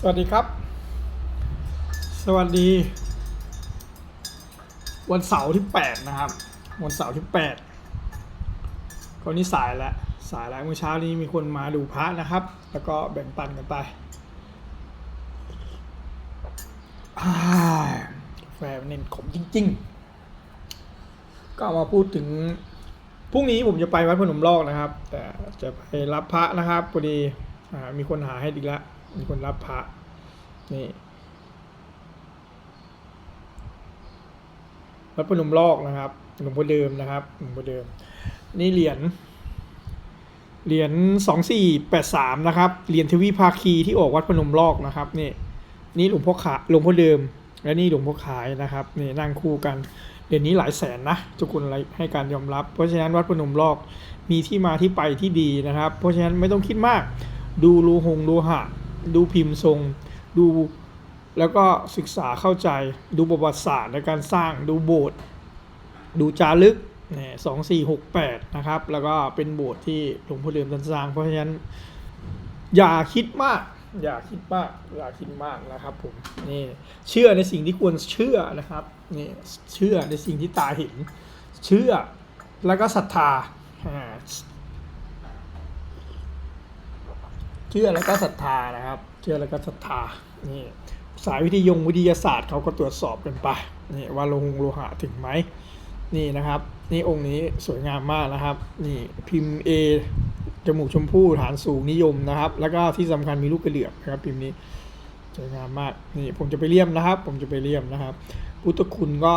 สวัสดีครับ สวัสดี วันเสาร์ที่ 8 นะครับ วันเสาร์ที่8ก็นี่สายแล้วสายแล้วเมื่อเช้านี้มีคนมาดูพระนะครับ แล้วก็แบ่งปันกันไปแฟนเน้นขมจริง ๆ ก็มาพูดถึงพรุ่งนี้ผมจะไปวัดพนมลอกนะครับ แต่จะไปรับพระนะครับพอดีมีคนหาให้อีกแล้ว มีคนรับพระนี่วัดพนมลอกนะครับหลวงพ่อเดิมนะครับหลวงพ่อเดิม นี่เหรียญเหรียญสองสี่แปดสามนะครับเหรียญทวีภาคีที่ออกวัดพนมลอกนะครับนี่นี่หลวงพ่อขาหลวงพ่อเดิม และนี่หลวงพ่อขายนะครับนี่นั่งคู่กันเหรียญนี้หลายแสนนะทุกคนให้การยอมรับ เพราะฉะนั้นวัดพนมลอกมีที่มาที่ไปที่ดีนะครับ เพราะฉะนั้นไม่ต้องคิดมาก ดูรูหงดูหะ ดูพิมพ์ทรง ดูแล้วก็ศึกษาเข้าใจ ดูประวัติศาสตร์ในการสร้างดูโบสถ์ดูจารึกเนี่ยสองสี่หกแปดนะครับ แล้วก็เป็นโบสถ์ที่หลวงพ่อเดิมท่านสร้าง เพราะฉะนั้น อย่าคิดมาก อย่าคิดมาก อย่าคิดมากนะครับผมนี่เชื่อในสิ่งที่ควรเชื่อนะครับนี่เชื่อในสิ่งที่ตาเห็น เชื่อแล้วก็ศรัทธาอ่า เชื่อแล้วก็ศรัทธานะครับ เชื่อแล้วก็ศรัทธานี่สายวิทยงวิทยาศาสตร์เขาก็ตรวจสอบกันไปนี่ว่าโลหงโลหะถึงไหมนี่นะครับ นี่องค์นี้สวยงามมากนะครับ นี่พิมพ์ A จมูกชมพู่ฐานสูงนิยมนะครับ แล้วก็ที่สำคัญมีลูกกระเดือกนะครับ พิมพ์นี้สวยงามมากนี่ผมจะไปเลี่ยมนะครับ ผมจะไปเลี่ยมนะครับ พุทธคุณก็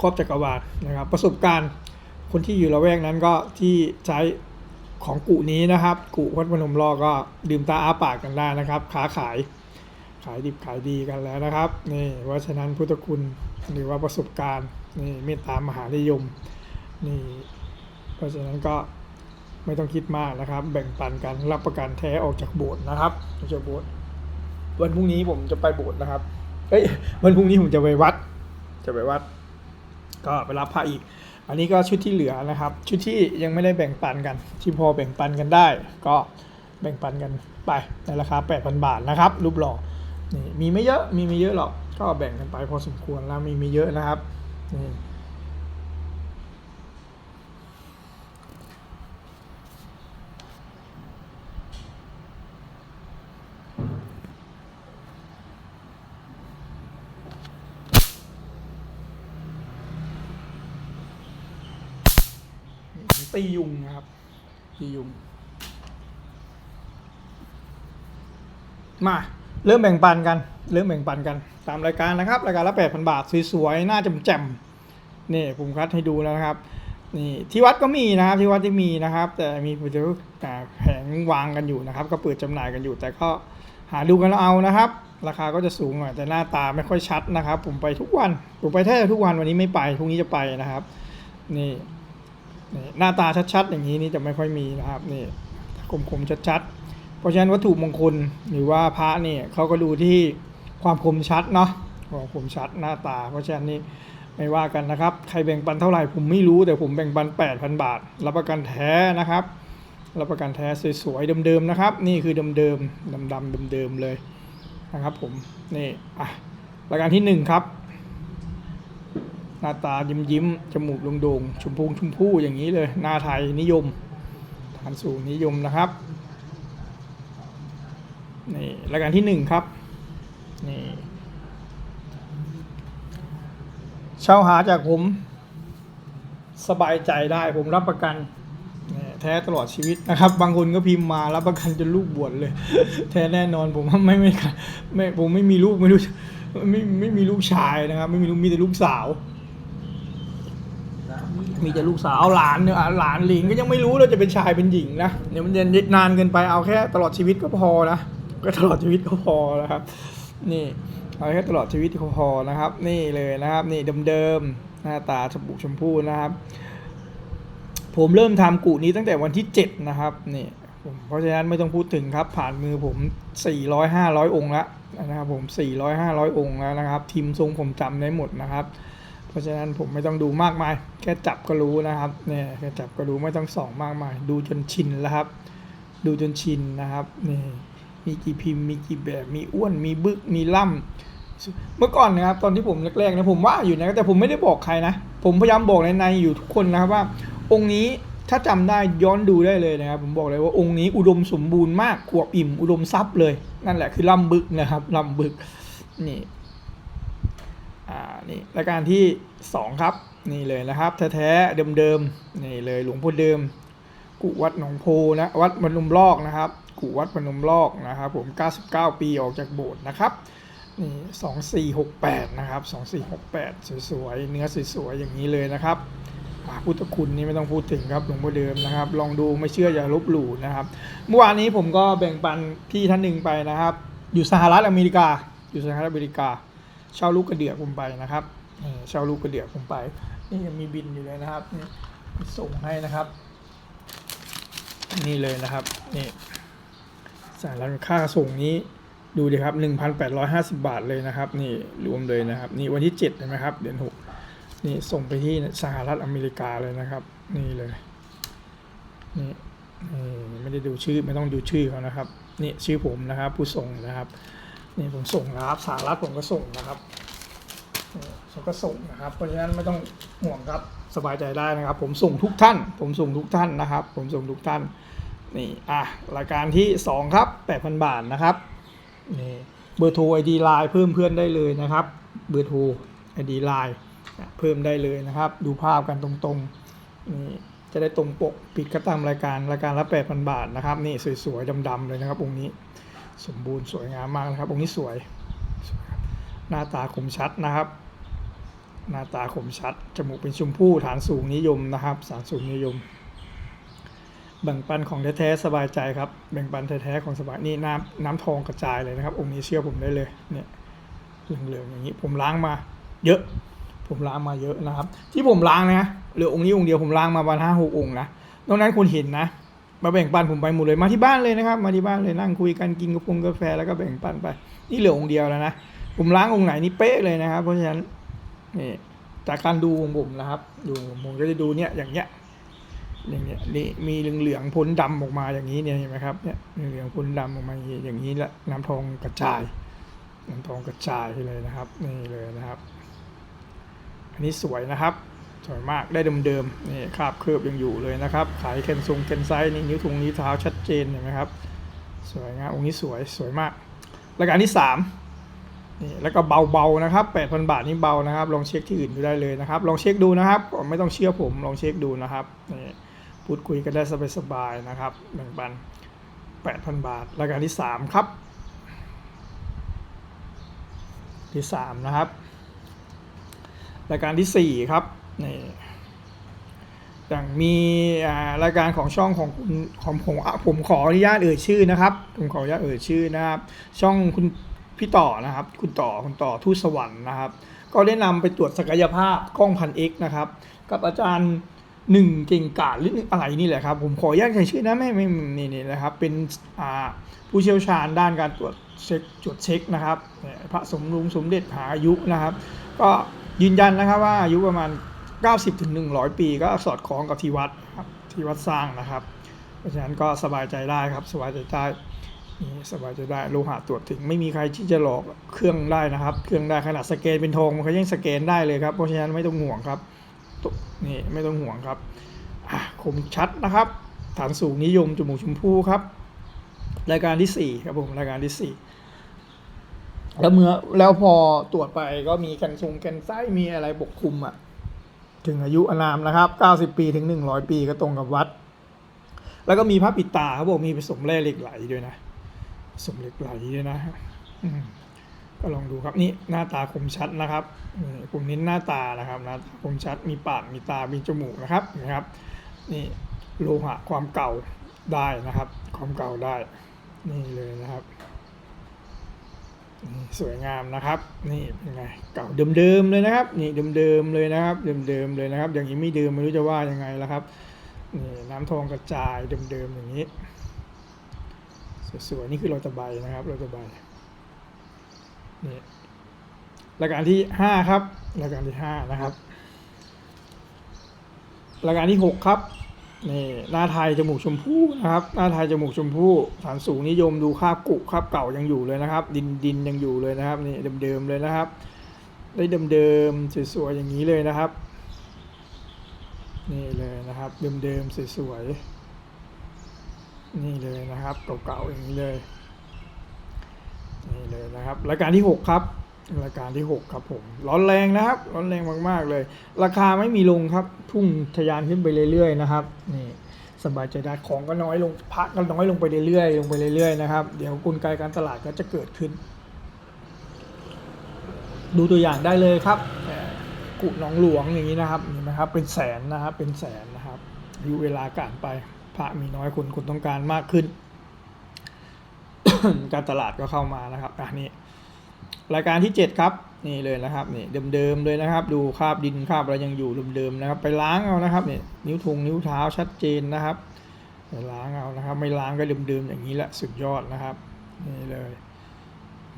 ครอบจักรวาลนะครับ ประสบการณ์คนที่อยู่ละแวกนั้นก็ที่ใช้ ของกุนี้นะครับ กุวัดพนมรอก็ดื่มตาอาปากกันได้นะครับค้าขายขายดิบขายดีกันแล้วนะครับนี่เพราะฉะนั้นพุทธคุณหรือว่าประสบการณ์นี่เมตตามหานิยมนี่เพราะฉะนั้นก็ไม่ต้องคิดมากนะครับ แบ่งปันกันรับประกันแท้ออกจากโบสถ์นะครับออกจากโบสถ์วันพรุ่งนี้ผมจะไปโบสถ์นะครับเอ้ยวันพรุ่งนี้ผมจะไปวัด จะไปวัด ก็ไปรับพระอีก อันนี้ก็ชุดที่เหลือนะครับ ชุดที่ยังไม่ได้แบ่งปันกัน ที่พอแบ่งปันกันได้ ก็แบ่งปันกันไปในราคา 8,000 บาทนะครับ รูปหล่อนี่มีไม่เยอะมีไม่เยอะหรอกก็แบ่งกันไปพอสมควรแล้วมีไม่เยอะนะครับนี่ ตียุงนะครับ ตียุง มา เริ่มแบ่งปันกัน เริ่มแบ่งปันกัน ตามรายการนะครับ รายการละแปดพันบาท สวยๆ หน้าแจ่มๆนี่ผมคัดให้ดูแล้วนะครับ นี่ที่วัดก็มีนะครับ ที่วัดที่มีนะครับ แต่มีแต่แผงวางกันอยู่นะครับ ก็เปิดจำหน่ายกันอยู่ แต่ก็หาดูกันแล้วเอานะครับราคาก็จะสูงหน่อยแต่หน้าตาไม่ค่อยชัดนะครับ ผมไปทุกวัน ผมไปแทบทุกวันวันนี้ไม่ไปพรุ่งนี้จะไปนะครับ นี่นี่ หน้าตาชัดๆ อย่างนี้นี่จะไม่ค่อยมีนะครับนี่คมๆชัดๆ เพราะฉะนั้นวัตถุมงคลหรือว่าพระเนี่ยเขาก็ดูที่ความคมชัดเนาะความคมชัดหน้าตา เพราะฉะนั้นนี่ไม่ว่ากันนะครับ ใครแบ่งปันเท่าไหร่ผมไม่รู้แต่ผมแบ่งปัน 8,000 บาท รับประกันแท้นะครับ รับประกันแท้สวยๆเดิมๆนะครับ นี่คือเดิมๆดำๆเดิมๆเลยนะครับผมนี่อะรายการที่หนึ่งครับ หน้าตายิ้มยิ้มจมูกโด่งๆชมพูชมพูอย่างนี้เลย หน้าไทยนิยม ฐานสูงนิยมนะครับนี่รายการที่หนึ่งครับนี่เช่าหาจากผม สบายใจได้ผมรับประกันแท้ตลอดชีวิตนะครับ บางคนก็พิมพ์มารับประกันจนลูกบวชเลย แท้แน่นอนผมว่ไม่ไม่ไม่ผมไม่มีลูกไม่รู้ไม่ไม่มีลูกชายนะครับ ไม่มีลูกมีแต่ลูกสาว มีแต่ลูกสาวเอาหลานเนี่ยอะหลานหลิงก็ยังไม่รู้เลยจะเป็นชายเป็นหญิงนะเดี๋ยวมันจะนานเกินไปเอาแค่ตลอดชีวิตก็พอนะก็ตลอดชีวิตก็พอนะครับ นี่เอาแค่ตลอดชีวิตก็พอนะครับ นี่เลยนะครับ นี่เดิมๆหน้าตาชมพูชมพูนะครับ ผมเริ่มทำกุนี้ตั้งแต่วันที่ 7 นะครับนี่ผมเพราะฉะนั้นไม่ต้องพูดถึงครับ ผ่านมือผม 400 500 องค์แล้วนะครับผม 400 500 องค์แล้วนะครับทีมทรงผมจำได้หมดนะครับ เพราะฉะนั้นผมไม่ต้องดูมากมาย แค่จับก็รู้นะครับเนี่ยแค่จับก็รู้ไม่ต้องส่องมากมาย ดูจนชินแล้วครับ ดูจนชินนะครับนี่มีกี่พิมพ์มีกี่แบบมีอ้วนมีบึกมีล่ำเมื่อก่อนนะครับตอนที่ผมแรกๆนะผมว่าอยู่นะแต่ผมไม่ได้บอกใครนะ ผมพยายามบอกในในอยู่ทุกคนนะครับว่า องค์นี้ถ้าจำได้ย้อนดูได้เลยนะครับ ผมบอกเลยว่าองค์นี้อุดมสมบูรณ์มากขวบอิ่ม อุดมทรัพย์เลย นั่นแหละคือล่ำบึกนะครับล่ำบึกนี่ อ่านี่รายการที่สองครับ นี่เลยนะครับ แท้ๆเดิมๆนี่เลยหลวงพ่อเดิม กุวัดหนองโพนะวัดพนมลอกนะครับกุวัดพนมลอกนะครับผม 99 ปีออกจากโบสถ์นะครับ นี่ 2468 นะครับ 2468 สวยๆ เนื้อสวยๆ อย่างนี้เลยนะครับพุทธคุณนี่ไม่ต้องพูดถึงครับหลวงพ่อเดิมนะครับ ลองดูไม่เชื่ออย่าลบหลู่นะครับ เมื่อวานนี้ผมก็แบ่งปันพี่ท่านหนึ่งไปนะครับ อยู่สหรัฐอเมริกา อยู่สหรัฐอเมริกา เช่าลูกกระเดือกผมไปนะครับเช่าลูกกระเดือกผมไป นี่ยังมีบินอยู่เลยนะครับส่งให้นะครับ นี่เลยนะครับนี่สารแล้วค่าส่งนี้ดูดิครับ 1,850 บาทเลยนะครับ นี่รวมเลยนะครับ นี่วันที่7เห็นไหมครับ เดือน6นี่ส่งไปที่สหรัฐอเมริกาเลยนะครับ นี่เลยนี่นี่ไม่ได้ดูชื่อไม่ต้องดูชื่อเขานะครับ นี่ชื่อผมนะครับ ผู้ส่งนะครับ นี่ผมส่งนะครับสหรัฐผมก็ส่งนะครับผมก็ส่งนะครับ เพราะฉะนั้นไม่ต้องห่วงครับสบายใจได้นะครับ ผมส่งทุกท่าน ผมส่งทุกท่านนะครับ ผมส่งทุกท่านนี่อะรายการที่ 2 ครับ 8,000 บาทนะครับนี่เบอร์โทรไอดีไลน์เพิ่มเพื่อนได้เลยนะครับ เบอร์โทรไอดีไลน์เพิ่มได้เลยนะครับ ดูภาพกันตรงๆนี่จะได้ตรงปกปิดก็ตามรายการรายการละ8,000 บาทนะครับนี่สวยๆดำๆเลยนะครับองค์นี้ สมบูรณ์สวยงามมากนะครับ องค์นี้สวย หน้าตาคมชัดนะครับ หน้าตาคมชัด จมูกเป็นชมพู่ฐานสูงนิยมนะครับ ฐานสูงนิยม แบ่งปันของแท้ๆสบายใจครับ แบ่งปันแท้ๆของสบายนี่น้ำน้ำทองกระจายเลยนะครับ องค์นี้เชื่อผมได้เลยเนี่ยเหลืองๆอย่างนี้ผมล้างมา เยอะผมล้างมาเยอะนะครับ ที่ผมล้างนะเหลือองค์นี้องค์เดียวผมล้างมาประมาณห้าหกองค์นะนอกนั้นคุณเห็นนะ มาแบ่งปันผมไปหมดเลยมาที่บ้านเลยนะครับ มาที่บ้านเลยนั่งคุยกันกินกาแฟกาแฟแล้วก็แบ่งปันไป นี่เหลือองค์เดียวแล้วนะผมล้างองค์ไหนนี่เป๊ะเลยนะครับ เพราะฉะนั้นนี่จากการดูของผมนะครับ ดูผมก็จะดูเนี่ยอย่างเงี้ยอย่างเงี้ยนี่มีเหลืองๆพ้นดำออกมาอย่างนี้เนี่ยเห็นไหมครับเนี่ยเหลืองๆพ้นดำออกมาอย่างนี้อย่างนี้ละน้ำทองกระจาย น้ำทองกระจายไปเลยนะครับนี่เลยนะครับ อันนี้สวยนะครับ สวยมากได้เดิมๆนี่คราบเคลือบยังอยู่เลยนะครับ ขายเคนทรงเคนไซนี่นิ้วทุงนิ้วเท้าชัดเจนเห็นไหมครับสวยงามองค์นี้สวยสวยมากรายการที่สามนี่แล้วก็เบาๆนะครับ 8,000 บาทนี่เบานะครับ ลองเช็คที่อื่นดูได้เลยนะครับ ลองเช็คดูนะครับ ไม่ต้องเชื่อผมลองเช็คดูนะครับนี่พูดคุยกันได้สบายๆนะครับแบ่งปัน 8,000 บาทรายการที่สามครับ ที่สามนะครับรายการที่สี่ครับ นี่อย่างมีรายการของช่องของคุณของผมผมขออนุญาตเอ่ยชื่อนะครับ ผมขออนุญาตเอ่ยชื่อนะครับ ช่องคุณพี่ต่อนะครับ คุณต่อคุณต่อทูตสวรรค์นะครับ ก็ได้นำไปตรวจศักยภาพกล้องพันเอ็กนะครับ กับอาจารย์หนึ่งเก่งกาจหรืออะไรนี่แหละครับ ผมขออนุญาตใช้ชื่อนะไม่ไม่นี่นี่นะครับ เป็นผู้เชี่ยวชาญด้านการตรวจเช็คตรวจเช็คนะครับ พระสมรุงสมเด็จหาอายุนะครับ ก็ยืนยันนะครับว่าอายุประมาณ 90ถึง100 ปีก็สอดคล้องกับที่วัดครับที่วัดสร้างนะครับ เพราะฉะนั้นก็สบายใจได้ครับ สบายใจได้นี่สบายใจได้โลหะตรวจถึงไม่มีใครที่จะหลอกเครื่องได้นะครับ เครื่องได้ขนาดสแกนเป็นทองมันก็ยังสแกนได้เลยครับ เพราะฉะนั้นไม่ต้องห่วงครับนี่ไม่ต้องห่วงครับคมชัดนะครับ ฐานสูงนิยมจมูกชมพูครับ รายการที่สี่ครับผมรายการที่สี่แล้วเมื่อแล้วพอตรวจไปก็มีกันทรงกันไส้มีอะไรปกคลุมอะ ถึงอายุอานามนะครับ 90 ปีถึง 100 ปีก็ตรงกับวัด แล้วก็มีพระปิดตาเขาบอกมีผสมแร่เหล็กไหลด้วยนะผสมเหล็กไหลด้วยนะก็ลองดูครับนี่หน้าตาคมชัดนะครับนี่มเน้หน้าตานะครับหนะคมชัดมีปากมีตามีจมูกนะครับนะครับนี่โลหะความเก่าได้นะครับ ความเก่าได้นี่เลยนะครับ สวยงามนะครับนี่เป็นไงเก่าเดิมๆเลยนะครับนี่เดิมๆเลยนะครับเดิมๆเลยนะครับ อย่างนี้ไม่เดิมไม่รู้จะว่ายังไงแล้วครับนี่น้ำทองกระจายเดิมๆอย่างนี้สวยๆนี่คือเราตะใบนะครับเราตะใบนี่รายการที่ห้าครับรายการที่ห้านะครับรายการที่หกครับ นี่หน้าไทยจมูกชมพู่นะครับ หน้าไทยจมูกชมพู่ฐานสูงนิยมดูคาบกุคาบเก่ายังอยู่เลยนะครับ ดินดินยังอยู่เลยนะครับนี่เดิมๆเลยนะครับ ได้เดิมๆสวยๆอย่างนี้เลยนะครับ นี่เลยนะครับเดิมๆสวยๆนี่เลยนะครับเก่าๆอย่างนี้เลยนี่เลยนะครับรายการที่ 6 ครับ รายการที่ 6 ครับผม ร้อนแรงนะครับ ร้อนแรงมาก ๆ เลย ราคาไม่มีลงครับ พุ่งทะยานขึ้นไปเรื่อย ๆ นะครับ นี่สบายใจได้ของก็น้อยลงพักก็น้อยลงไปเรื่อยๆ ลงไปเรื่อยๆ นะครับ เดี๋ยวกลไกการตลาดก็จะเกิดขึ้น ดูตัวอย่างได้เลยครับ กุหนองหลวงอย่างนี้นะครับเห็นไหมครับ เป็นแสนนะครับ เป็นแสนนะครับอายุเวลาการไป พระมีน้อยคนคนต้องการมากขึ้น การตลาดก็เข้ามานะครับอะนี่ รายการที่ 7 ครับนี่เลยนะครับนี่เดิมๆเลยนะครับ ดูคราบดินคราบอะไรยังอยู่เดิมๆนะครับ ไปล้างเอานะครับนี่นิ้วทงนิ้วเท้าชัดเจนนะครับไปล้างเอานะครับ ไม่ล้างก็เดิมๆอย่างนี้แหละสุดยอดนะครับนี่เลย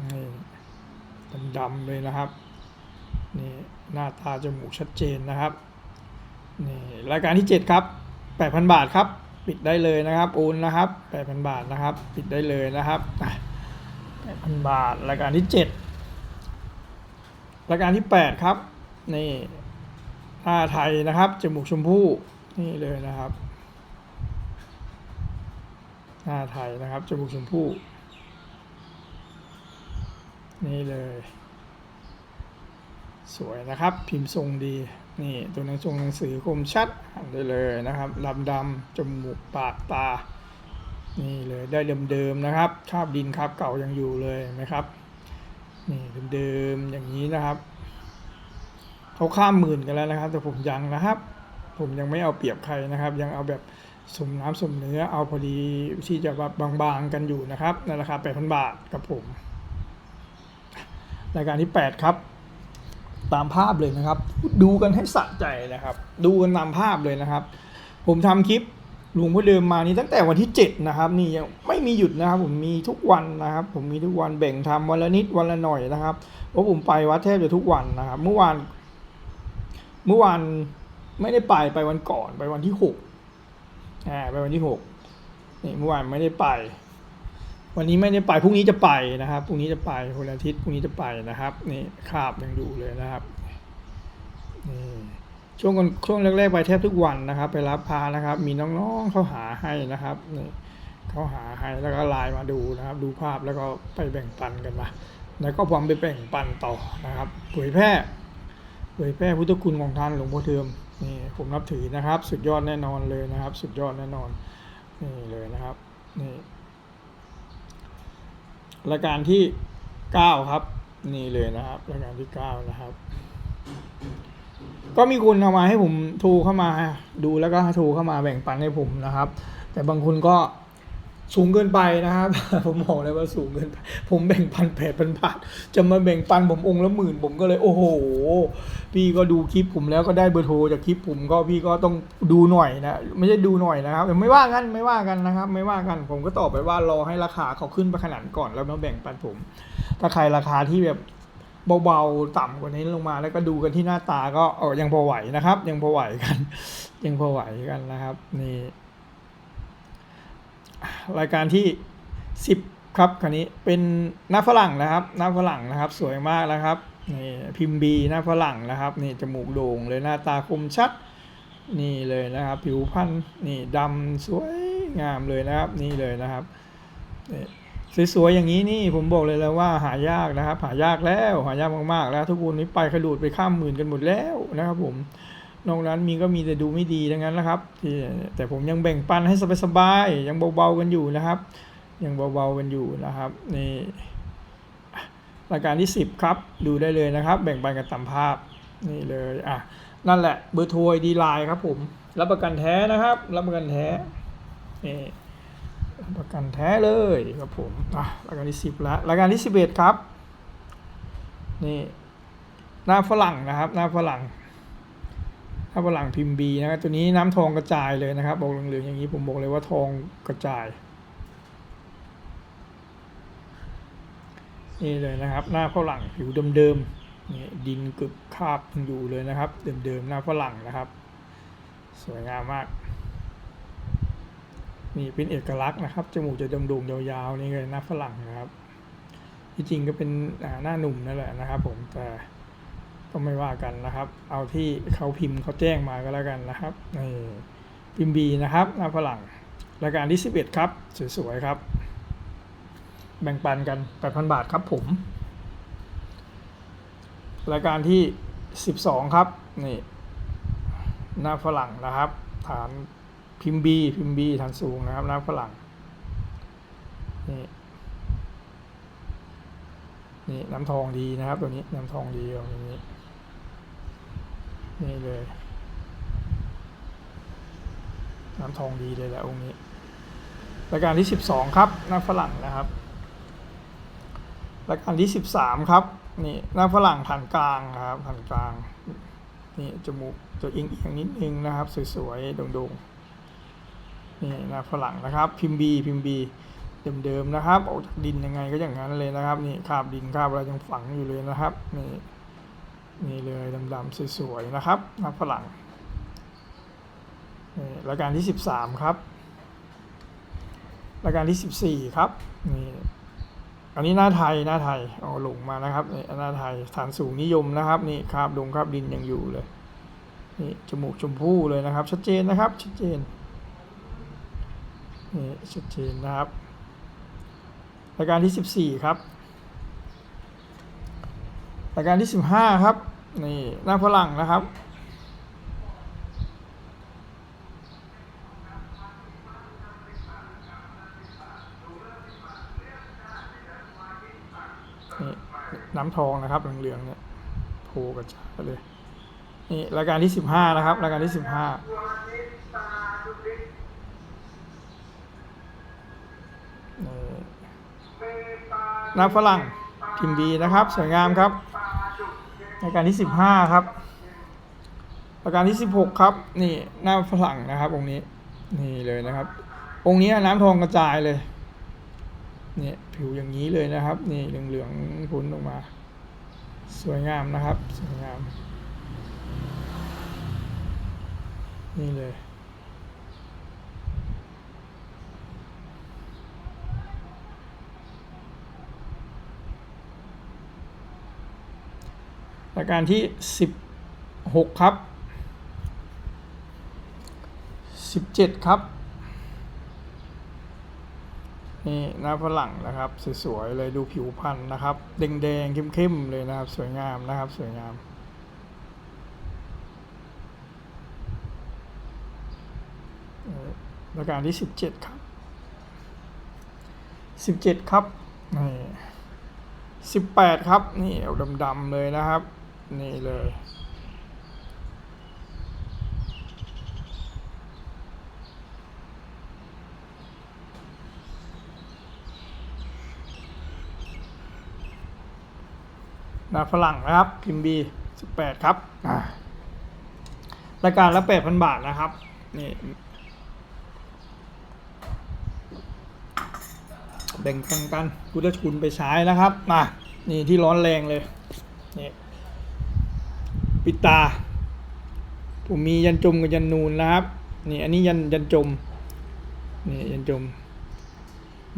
นี่ดำๆเลยนะครับนี่หน้าตาจมูกชัดเจนนะครับนี่รายการที่ 7 ครับ 8,000 บาทครับ ปิดได้เลยนะครับโอนนะครับ 8,000 บาทนะครับ ปิดได้เลยนะครับ8,000 บาทรายการที่ 7 รายการที่ 8 ครับ นี่หน้าไทยนะครับจมูกชมพู่นี่เลยนะครับหน้าไทยนะครับจมูกชมพู่นี่เลย สวยนะครับพิมพ์ทรงดีนี่ตัวหนังทรงหนังสือคมชัดอ่านได้เลยนะครับลำดำจมูกปากตา นี่เลยได้เดิมๆนะครับคาบดินคราบเก่ายังอยู่เลยไหมครับ นี่เดิมๆอย่างนี้นะครับเขาข้ามหมื่นกันแล้วนะครับ แต่ผมยังนะครับ ผมยังไม่เอาเปรียบใครนะครับ ยังเอาแบบสมน้ำสมเนื้อเอาพอดีที่จะแบบบางๆกันอยู่นะครับในราคา8,000 บาทกับผมรายการที่ 8 ครับ ตามภาพเลยนะครับ ดูกันให้สะใจนะครับ ดูกันตามภาพเลยนะครับ ผมทำคลิป หลวงพ่อเดิมมานี้ตั้งแต่วันที่ 7 นะครับ นี่ยังไม่มีหยุดนะครับ ผมมีทุกวันนะครับ ผมมีทุกวันแบ่งทำวันละนิดวันละหน่อยนะครับเพราะผมไปวัดแทบจะทุกวันนะครับ เมื่อวาน เมื่อวานไม่ได้ไปไปวันก่อนไปวันที่6อ่าไปวันที่6นี่เมื่อวานไม่ได้ไป วันนี้ไม่ได้ไปพรุ่งนี้จะไปนะครับพรุ่งนี้จะไปวันอาทิตย์พรุ่งนี้จะไปนะครับนี่คราบยังดูเลยนะครับนี่ ช่วงช่วงแรกๆไปแทบทุกวันนะครับ ไปรับพานะครับ มีน้องๆเขาหาให้นะครับนี่เขาหาให้แล้วก็ไลน์มาดูนะครับ ดูภาพแล้วก็ไปแบ่งปันกันมา แล้วก็ผมไปแบ่งปันต่อนะครับเผยแพร่เผยแพร่พุทธคุณของท่านหลวงพ่อเทิมนี่ผมนับถือนะครับ สุดยอดแน่นอนเลยนะครับ สุดยอดแน่นอนนี่เลยนะครับนี่รายการที่ 9 ครับ นี่เลยนะครับรายการที่ 9 นะครับ ก็มีคนเข้ามาให้ผมทรเข้ามาดูแล้วก็ทรเข้ามาแบ่งปันให้ผมนะครับ แต่บางคนก็สูงเกินไปนะครับ ผมบอกเลยว่าสูงเกินไป ผมแบ่งปันแปดพันบาทจะมาแบ่งปันผมองค์ละหมื่น ผมก็เลย โอ้โห พี่ก็ดูคลิปผมแล้วก็ได้เบอร์โทรจากคลิปผมก็พี่ก็ต้องดูหน่อยนะไม่ใช่ดูหน่อยนะครับแต่ไม่ว่ากันไม่ว่ากันนะครับ ไม่ว่ากันผมก็ตอบไปว่ารอให้ราคาเขาขึ้นไปขนาดก่อนแล้วมาแบ่งปันผม ถ้าใครราคาที่แบบ เบาๆต่ำกว่านี้ลงมา แล้วก็ดูกันที่หน้าตาก็เออยังพอไหวนะครับ ยังพอไหวกัน ยังพอไหวกันนะครับนี่รายการที่10ครับคันนี้เป็นหน้าฝรั่งนะครับ หน้าฝรั่งนะครับ สวยมากนะครับนี่พิมพ์บีหน้าฝรั่งนะครับนี่จมูกโด่งเลยหน้าตาคมชัด นี่เลยนะครับ ผิวพรรณนี่ดำสวยงามเลยนะครับ นี่เลยนะครับนี่ สวยๆอย่างนี้นี่ผมบอกเลยแล้วว่าหายากนะครับ หายากแล้วหายากมากๆแล้ว ทุกคนนี้ไปขดูดไปข้ามหมื่นกันหมดแล้วนะครับ ผมนอกนั้นมีก็มีแต่ดูไม่ดีทั้งนั้นนะครับที่แต่ผมยังแบ่งปันให้สบายๆยังเบาๆกันอยู่นะครับ ยังเบาๆกันอยู่นะครับนี่รายการที่ 10 ครับ ดูได้เลยนะครับ แบ่งปันกันตามภาพนี่เลยอะนั่นแหละเบอร์โทรดีไลน์ครับผม รับประกันแท้นะครับ รับประกันแท้นี่ ประกันแท้เลยครับผมอะรายการที่10แล้วรายการที่11ครับ นี่หน้าฝรั่งนะครับ หน้าฝรั่งถ้าฝรั่งพิมพ์บีนะครับตัวนี้น้ำทองกระจายเลยนะครับบอกเหลืองๆอย่างนี้ผมบอกเลยว่าทองกระจายนี่เลยนะครับ หน้าฝรั่งผิวเดิมๆนี่ดินกึกคาบอยู่เลยนะครับ เดิมๆหน้าฝรั่งนะครับ สวยงามมาก นี่เป็นเอกลักษณ์นะครับ จมูกจะโด่งๆยาวๆนี่เลยหน้าฝรั่งนะครับ ที่จริงก็เป็นหน้าหนุ่มนั่นแหละนะครับ ผมแต่ก็ไม่ว่ากันนะครับ เอาที่เขาพิมพ์เขาแจ้งมาก็แล้วกันนะครับนี่พิมพ์บีนะครับ หน้าฝรั่งรายการที่ 11 ครับ สวยๆครับ แบ่งปันกัน 8,000 บาทครับผม รายการที่ 12 ครับ นี่ หน้าฝรั่งนะครับ ฐาน พิมพ์บีพิมพ์บีฐานสูงนะครับน้าฝรั่งนี่นี่น้ำทองดีนะครับ ตัวนี้น้ำทองดีตรงนี้นี่เลย น้ำทองดีเลยแหละองค์นี้รายการที่ 12 ครับน้าฝรั่งนะครับรายการที่ 13 ครับนี่น้าฝรั่งฐานกลางครับฐานกลางนี่จมูกจะเอียงเอียงๆนิดนึงนะครับ สวยๆโด่งๆ นี่น้าฝรั่งนะครับ พิมพ์บีพิมพ์บีเดิมๆนะครับออกจากดินยังไงก็อย่างนั้นเลยนะครับ นี่คาบดินคาบอะไรยังฝังอยู่เลยนะครับนี่นี่เลยดำๆสวยๆนะครับน้าฝรั่งนี่รายการที่ 13 ครับรายการที่ 14 ครับนี่อันนี้หน้าไทยหน้าไทยเอาหลงมานะครับนี่หน้าไทยฐานสูงนิยมนะครับนี่คาบดงคาบดินยังอยู่เลยนี่จมูกชมพู่เลยนะครับ ชัดเจนนะครับชัดเจน นี่สุดทีนนะครับ รายการที่ 14 ครับ รายการที่ 15 ครับ นี่หน้าฝรั่งนะครับนี่น้ำทองนะครับเหลืองๆเนี่ยโผล่กระจายเลยนี่รายการที่ 15 นะครับ รายการที่ 15 น้ำฝรั่งพิมพ์ดีนะครับ สวยงามครับรายการที่สิบห้าครับรายการที่สิบหกครับ นี่หน้าฝรั่งนะครับ องค์นี้นี่เลยนะครับ องค์นี้น้ำทองกระจายเลยเนี่ยผิวอย่างนี้เลยนะครับ นี่เหลืองๆพ้นออกมา สวยงามนะครับ สวยงาม นี่เลย รายการที่สิบหกครับสิบเจ็ดครับ นี่หน้าฝรั่งนะครับ สวยๆ เลยดูผิวพรรณนะครับ แดงๆ เข้มๆ เลยนะครับ สวยงามนะครับ สวยงามเอ่อรายการที่สิบเจ็ดครับสิบเจ็ดครับนี่สิบแปดครับ นี่เอาดำๆเลยนะครับ นี่เลย นาฝรั่งนะครับพิมพ์บีสิบแปดครับรายการละแปดพันบาทนะครับ นี่แบ่งกันกันพุทธคุณไปใช้นะครับมานี่ที่ร้อนแรงเลยนี่ ปิดตา ผมมียันจมกับยันนูนนะครับนี่อันนี้ยันยันจมนี่ยันจม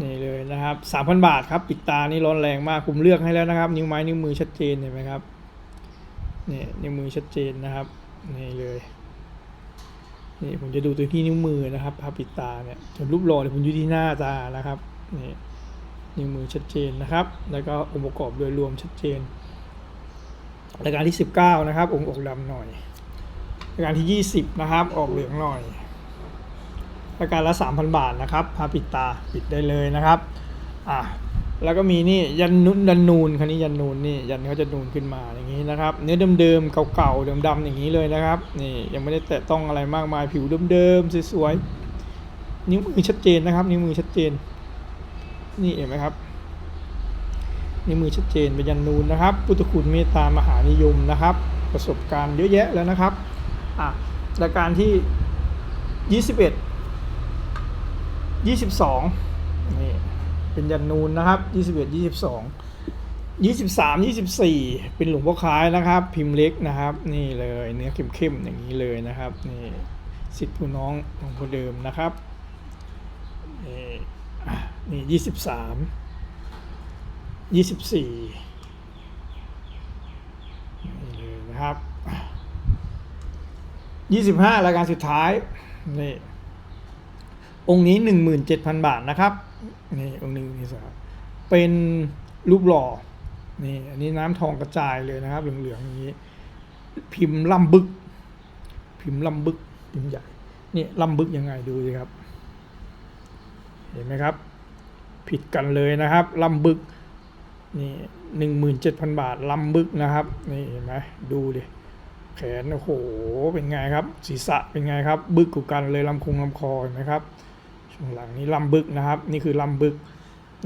นี่เลยนะครับสามพันบาทครับ ปิดตานี่ร้อนแรงมากผมเลือกให้แล้วนะครับ นิ้วไม้นิ้วมือชัดเจนเห็นไหมครับนี่นิ้วมือชัดเจนนะครับนี่เลยนี่ผมจะดูตัวที่นิ้วมือนะครับภาพปิดตาเนี่ยส่วนรูปหล่อเนี่ยผมอยู่ที่หน้าตานะครับนี่นิ้วมือชัดเจนนะครับ แล้วก็องค์ประกอบโดยรวมชัดเจน รายการที่ 19 นะครับองค์อกดำหน่อยรายการที่ 20 นะครับ ออกเหลืองหน่อยรายการละ 3,000 บาทนะครับพาปิดตาปิดได้เลยนะครับอะแล้วก็มีนี่ยันนุนยันนูนคันนี้ยันนูนนี่ยันเขาจะนูนขึ้นมาอย่างนี้นะครับ เนื้อเดิมๆเก่าๆดำๆอย่างนี้เลยนะครับนี่ยังไม่ได้แตะต้องอะไรมากมายผิวเดิมๆสวยๆนิ้วมือชัดเจนนะครับ นิ้วมือชัดเจน นี่เห็นไหมครับ นิ้วมือชัดเจนเป็นยันนูนนะครับ พุทธคุณเมตตามหานิยมนะครับ ประสบการณ์เยอะแยะแล้วนะครับอะรายการที่ 21ยี่สิบสองนี่เป็นยันนูนนะครับยี่สิบเอ็ดยี่สิบสองยี่สิบสามยี่สิบสี่เป็นหลวงพ่อคล้ายนะครับ พิมพ์เล็กนะครับ นี่เลยเนื้อเข้มๆอย่างนี้เลยนะครับนี่สิทธิ์ผู้น้องหลวงพ่เดิมนะครับนี่นี่ยี่สิบสาม ยี่สิบสี่นี่เลยนะครับยี่สิบห้ารายการสุดท้ายนี่องค์นี้หนึ่งหมื่นเจ็ดพันบาทนะครับนี่องค์หนึ่งนี่สเป็นรูปหล่อนี่อันนี้น้ำทองกระจายเลยนะครับเหลืองๆอย่างนี้ พิมพ์ลำบึก พิมพ์ลำบึกพิมพ์ใหญ่นี่ลำบึกยังไงดูสิครับ เห็นไหมครับ ผิดกันเลยนะครับลำบึก นี่หนึ่งหมื่นเจ็ดพันบาทลำบึกนะครับ นี่เห็นไหมดูดิแขนโอ้โหเป็นไงครับ ศีรษะเป็นไงครับ บึกกูกันเลยลำคงลำคอเห็นไหมครับช่วงหลังนี้ลำบึกนะครับ นี่คือลำบึก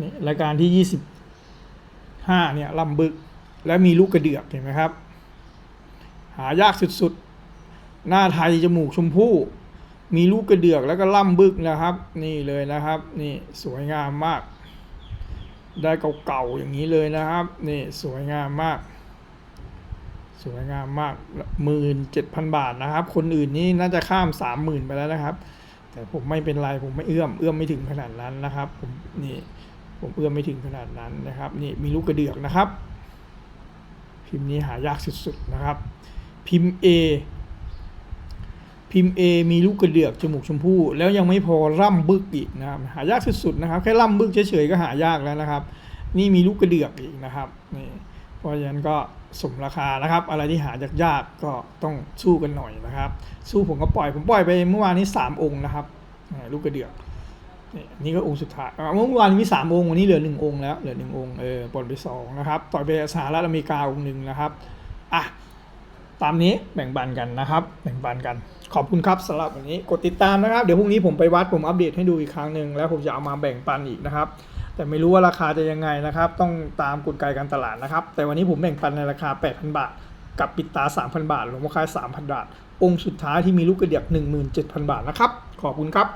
นี่รายการที่ยี่สิบห้าเนี่ยลำบึกแล้วมีลูกกระเดือกเห็นไหมครับ หายากสุดๆ หน้าไทยจมูกชมพู่มีลูกกระเดือกแล้วก็ล่ำบึกนะครับ นี่เลยนะครับ นี่สวยงามมาก ได้เก่าๆอย่างนี้เลยนะครับ นี่สวยงามมาก สวยงามมากหมื่นเจ็ดพันบาทนะครับ คนอื่นนี่น่าจะข้ามสามหมื่นไปแล้วนะครับ แต่ผมไม่เป็นไรผมไม่เอื้อมเอื้อมไม่ถึงขนาดนั้นนะครับผมนี่ผมเอื้อมไม่ถึงขนาดนั้นนะครับ นี่มีลูกกระเดือกนะครับ พิมพ์นี้หายากสุดๆนะครับ พิมพ์ A พิมพ์ A มีลูกกระเดือกจมูกชมพู่ แล้วยังไม่พอร่ำบึกอีกนะครับหายากสุดๆนะครับ แค่ร่ำบึกเฉยๆก็หายากแล้วนะครับ นี่มีลูกกระเดือกอีกนะครับนี่เพราะฉะนั้นก็สมราคานะครับ อะไรที่หายากๆก็ต้องสู้กันหน่อยนะครับ สู้ผมก็ปล่อยผมปล่อยไปเมื่อวานนี้สามองค์นะครับลูกกระเดือกนี่ก็องค์สุดท้ายเมื่อวานมีสามองค์วันนี้เหลือหนึ่งองค์แล้วเหลือหนึ่งองค์เออปล่อยไปสองนะครับ ต่อยไปสหรัฐอเมริกาองค์หนึ่งนะครับอะ ตามนี้แบ่งปันกันนะครับ แบ่งปันกันขอบคุณครับสำหรับวันนี้กดติดตามนะครับ เดี๋ยวพรุ่งนี้ผมไปวัดผมอัปเดตให้ดูอีกครั้งหนึ่งแล้วผมจะเอามาแบ่งปันอีกนะครับ แต่ไม่รู้ว่าราคาจะยังไงนะครับ ต้องตามกลไกการตลาดนะครับ แต่วันนี้ผมแบ่งปันในราคา 8,000 บาท กับปิดตา 3,000 บาทหลวงพ่อคาย3,000 บาท องค์สุดท้ายที่มีลูกกระเดียก17,000 บาทนะครับ ขอบคุณครับ